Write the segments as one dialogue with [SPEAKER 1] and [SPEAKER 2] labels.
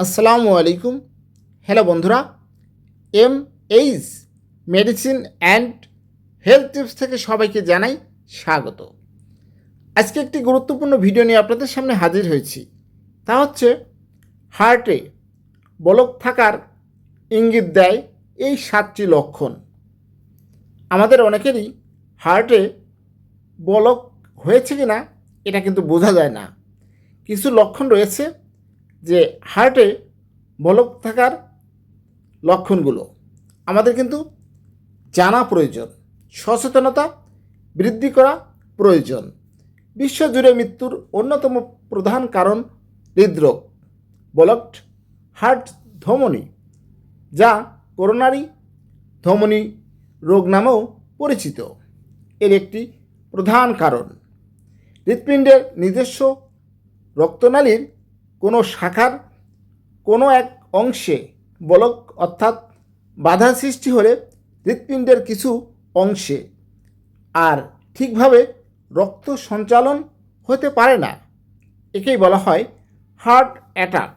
[SPEAKER 1] আসসালামু আলাইকুম। হ্যালো বন্ধুরা, M H medicine and health tips থেকে সবাইকে জানাই স্বাগত। আজকে একটি গুরুত্বপূর্ণ ভিডিও নিয়ে আপনাদের সামনে হাজির হয়েছি। তা হচ্ছে, হার্টে বলক থাকার ইঙ্গিত দেয় এই সাতটি লক্ষণ। আমাদের অনেকেরই হার্টে বলক হয়েছে কি না এটা কিন্তু বোঝা যায় না। কিছু লক্ষণ রয়েছে যে হার্টে বলক থাকার লক্ষণগুলো। আমাদের কিন্তু জানা প্রয়োজন, সচেতনতা বৃদ্ধি করা প্রয়োজন। বিশ্বজুড়ে মৃত্যুর অন্যতম প্রধান কারণ হৃদরোগ বলকড হার্ট ধমনী, যা করোনারি ধমনী রোগ নামেও পরিচিত। এর একটি প্রধান কারণ, হৃৎপিণ্ডের নিজস্ব রক্তনালীর কোনো শাখার কোনো এক অংশে বলক অর্থাৎ বাধা সৃষ্টি হলে হৃৎপিণ্ডের কিছু অংশে। আর ঠিকভাবে রক্ত সঞ্চালন হতে পারে না। একেই বলা হয় হার্ট অ্যাটাক।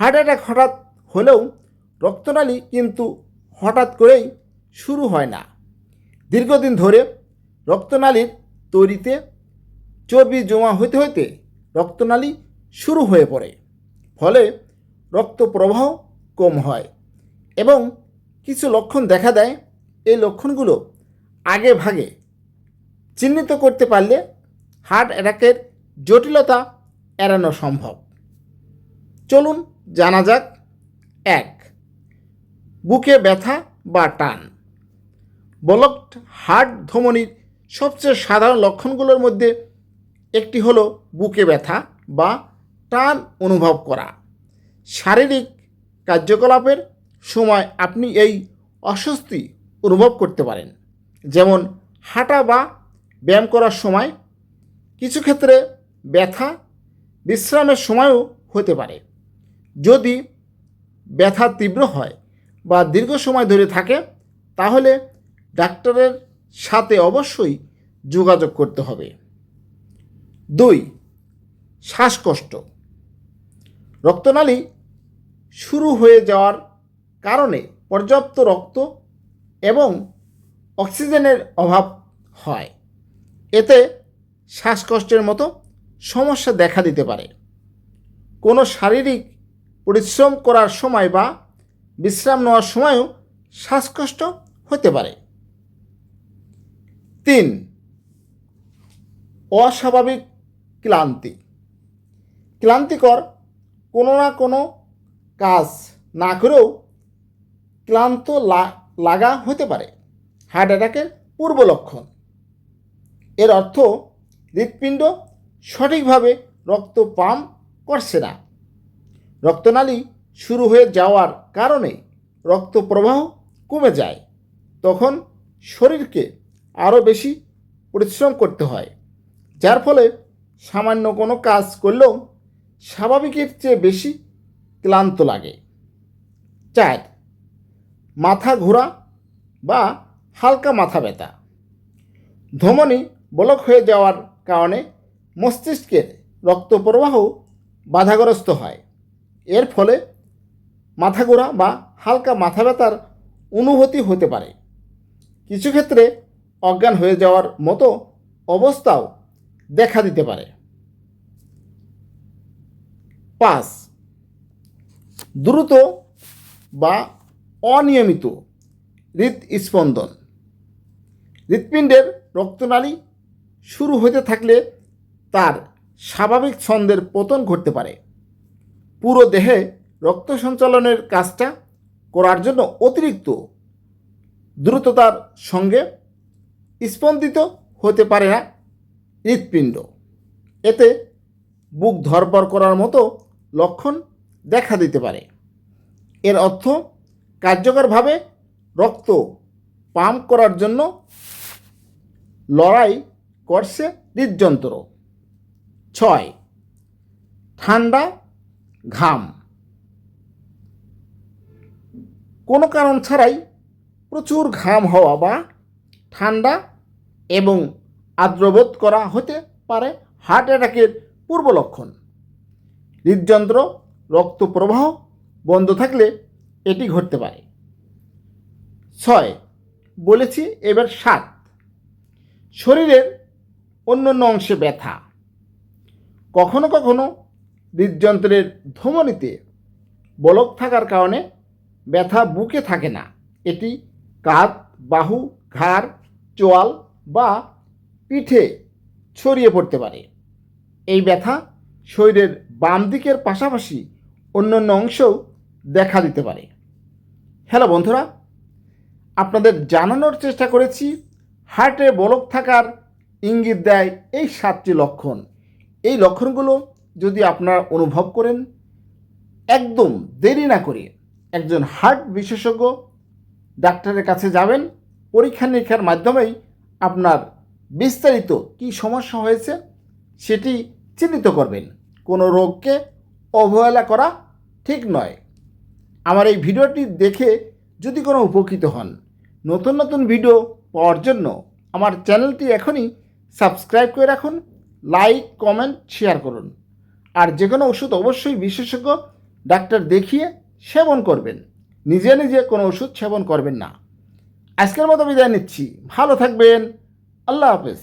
[SPEAKER 1] হার্ট অ্যাটাক হঠাৎ হলেও রক্তনালী কিন্তু হঠাৎ করেই শুরু হয় না। দীর্ঘদিন ধরে রক্তনালীর তৈরিতে চর্বি জমা হইতে হইতে রক্তনালী শুরু হয়ে পড়ে। ফলে রক্ত প্রবাহ কম হয় এবং কিছু লক্ষণ দেখা দেয়। এই লক্ষণগুলো আগে ভাগে চিহ্নিত করতে পারলে হার্ট অ্যাটাকের জটিলতা এড়ানো সম্ভব। চলুন জানা যাক। এক, বুকে ব্যথা বা টান। বলকড হার্ট ধমনির সবচেয়ে সাধারণ লক্ষণগুলোর মধ্যে একটি হলো বুকে ব্যথা বা টান অনুভব করা। শারীরিক কার্যকলাপের সময় আপনি এই অস্বস্তি অনুভব করতে পারেন। যেমন হাঁটা বা ব্যায়াম করার সময় কিছু ক্ষেত্রে ব্যথা, বিশ্রামের সময়ও হতে পারে। যদি ব্যথা তীব্র হয় বা দীর্ঘ সময় ধরে থাকে, তাহলে ডাক্তারের সাথে অবশ্যই যোগাযোগ করতে হবে। দুই, শ্বাসকষ্ট। রক্তনালী শুরু হয়ে যাওয়ার কারণে পর্যাপ্ত রক্ত এবং অক্সিজেনের অভাব হয়। এতে শ্বাসকষ্টের মতো সমস্যা দেখা দিতে পারে। কোনো শারীরিক পরিশ্রম করার সময় বা বিশ্রাম নেওয়ার সময়ও শ্বাসকষ্ট হতে পারে। তিন, অস্বাভাবিক ক্লান্তি। ক্লান্তিকর কোনো না কোনো কাজ না করেও ক্লান্ত লাগা হতে পারে। হার্ট অ্যাটাকের পূর্ব লক্ষণ। এর অর্থ, হৃৎপিণ্ড সঠিকভাবে রক্ত পাম্প করছে না। রক্তনালী শুরু হয়ে যাওয়ার কারণে রক্ত প্রবাহ কমে যায়। তখন শরীরকে আরও বেশি পরিশ্রম করতে হয়, যার ফলে সামান্য কোনো কাজ করলেও স্বাভাবিকের চেয়ে বেশি ক্লান্ত লাগে। চার, মাথা ঘোরা বা হালকা মাথা ব্যথা। ধমনী বলক হয়ে যাওয়ার কারণে মস্তিষ্কের রক্ত প্রবাহ বাধাগ্রস্ত হয়। এর ফলে মাথা ঘোরা বা হালকা মাথা ব্যথার অনুভূতি হতে পারে। কিছু ক্ষেত্রে অজ্ঞান হয়ে যাওয়ার মতো অবস্থাও দেখা দিতে পারে। পাঁচ। দ্রুত বা অনিয়মিত হৃদস্পন্দন হৃৎপিণ্ডের রক্তনালী শুরু হতে থাকলে তার স্বাভাবিক ছন্দের পতন ঘটতে পারে। পুরো দেহে রক্ত সঞ্চালনের কাজটা করার জন্য অতিরিক্ত দ্রুততার সঙ্গে স্পন্দিত হতে পারে না হৃৎপিণ্ড। এতে বুক ধরপর করার মতো লক্ষণ দেখা দিতে পারে। এর অর্থ কার্যকরভাবে রক্ত পাম্প করার জন্য লড়াই করছে হৃদযন্ত্র। ছয়, ঠান্ডা, ঘাম। কোনো কারণ ছাড়াই প্রচুর ঘাম হওয়া বা ঠান্ডা এবং আর্দ্রবোধ করা হতে পারে হার্ট অ্যাটাকের পূর্ব লক্ষণ হৃদযন্ত্র, রক্ত প্রবাহ বন্ধ থাকলে এটি ঘটতে পারে। ছয়, বলেছি এবার সাত। শরীরের অন্য অন্য অংশে ব্যথা। কখনো কখনো হৃদযন্ত্রের ধমনীতে বলক থাকার কারণে ব্যথা বুকে থাকে না। এটি কাঁধ, বাহু, ঘাড়, চোয়াল বা পিঠে ছড়িয়ে পড়তে পারে। এই ব্যথা শরীরের বাম দিকের পাশাপাশি অন্যান্য অংশেও দেখা দিতে পারে। হ্যালো বন্ধুরা, আপনাদের জানানোর চেষ্টা করেছি, হার্টে বলক থাকার ইঙ্গিত দেয় এই সাতটি লক্ষণ। এই লক্ষণগুলো যদি আপনারা অনুভব করেন, একদম দেরি না করে একজন হার্ট বিশেষজ্ঞ ডাক্তারের কাছে যাবেন, পরীক্ষা নিরীক্ষার মাধ্যমেই আপনার বিস্তারিত কী সমস্যা হয়েছে সেটি চিহ্নিত করবেন। কোনো রোগকে অবহেলা করা ঠিক নয়। আমার এই ভিডিওটি দেখে যদি কোনো উপকৃত হন, নতুন নতুন ভিডিও পাওয়ার জন্য আমার চ্যানেলটি এখনই সাবস্ক্রাইব করে রাখুন, লাইক, কমেন্ট, শেয়ার করুন। আর যে কোনো ওষুধ অবশ্যই বিশেষজ্ঞ ডাক্তার দেখিয়ে সেবন করবেন। নিজে নিজে কোনো ওষুধ সেবন করবেন না। আজকের মতো বিদায় নিচ্ছি। ভালো থাকবেন। আল্লাহ হাফেজ।